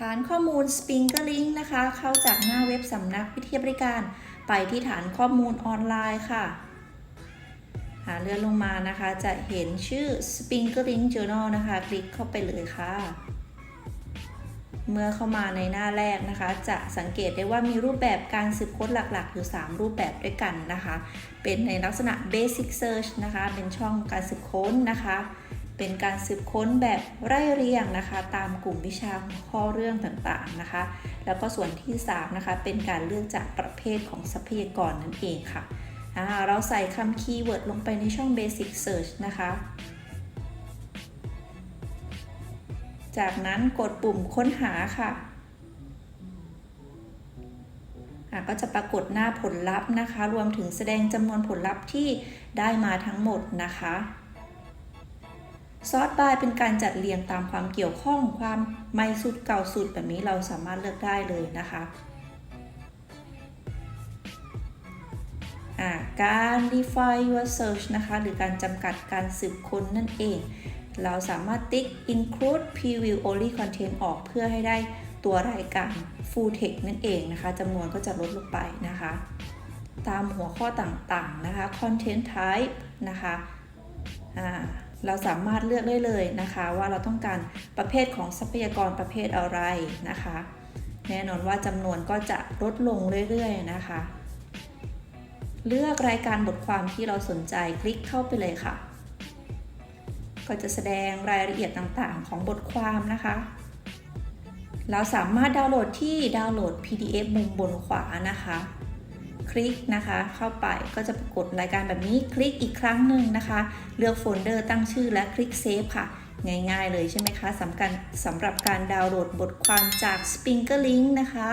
ฐานข้อมูล Sprinklink นะคะ เข้าจากหน้าเว็บสำนักวิทยาบริการ ไปที่ฐานข้อมูลออนไลน์ค่ะ หาเลื่อนลงมานะคะ จะเห็นชื่อ Sprinklink Journal นะคะ คลิกเข้าไปเลยค่ะ เมื่อเข้ามาในหน้าแรกนะคะ จะสังเกตได้ว่ามีรูปแบบการสืบค้นหลักๆ อยู่ 3 รูปแบบด้วยกันนะคะ เป็นในลักษณะ Basic Search นะคะ เป็นช่องการสืบค้นนะคะ เป็นการสืบค้นแบบไร่เรียงนะคะ ตามกลุ่มวิชาข้อเรื่องต่างๆนะคะ แล้วก็ส่วนที่3นะคะเป็นการเลือกจากประเภทของทรัพยากรนั่นเองค่ะเราใส่คำคีย์เวิร์ดลงไปในช่อง Basic Search นะคะ จากนั้นกดปุ่มค้นหาค่ะก็จะปรากฏหน้าผลลัพธ์นะคะ รวมถึงแสดงจำนวนผลลัพธ์ที่ได้มาทั้งหมดนะคะ ซอ r บายเป็นการจัดเรียงตามความเกี่ยวข้องความใหม่สุดเก่าสุดแบบนี้เราสามารถเลือกได้เลยนะคะอะการ define your search นะคะ หรือการจำกัดการสืบค้นนั่นเอง เราสามารถติ๊ก include preview only content ออกเพื่อให้ได้ตัวรายการ full text นั่นเองนะคะจำนวนก็จะลดลงไปนะคะ ตามหัวข้อต่างๆนะคะ content type นะคะ อ่า เราสามารถเลือกได้เลยนะคะ ว่าเราต้องการประเภทของทรัพยากรประเภทอะไรนะคะ แน่นอนว่าจำนวนก็จะลดลงเรื่อยๆนะคะ เลือกรายการบทความที่เราสนใจคลิกเข้าไปเลยค่ะ ก็จะแสดงรายละเอียดต่างๆ ของบทความนะคะ เราสามารถดาวน์โหลดที่ดาวน์โหลด PDF มุมบนขวานะคะ คลิกนะคะ เข้าไปก็จะปรากฏรายการแบบนี้คลิกอีกครั้งหนึ่งนะคะ เลือกโฟลเดอร์ตั้งชื่อและคลิกเซฟค่ะง่ายๆเลยใช่ไหมคะสำคัญสำหรับการดาวน์โหลดบทความจาก s p i n k e r Link นะคะ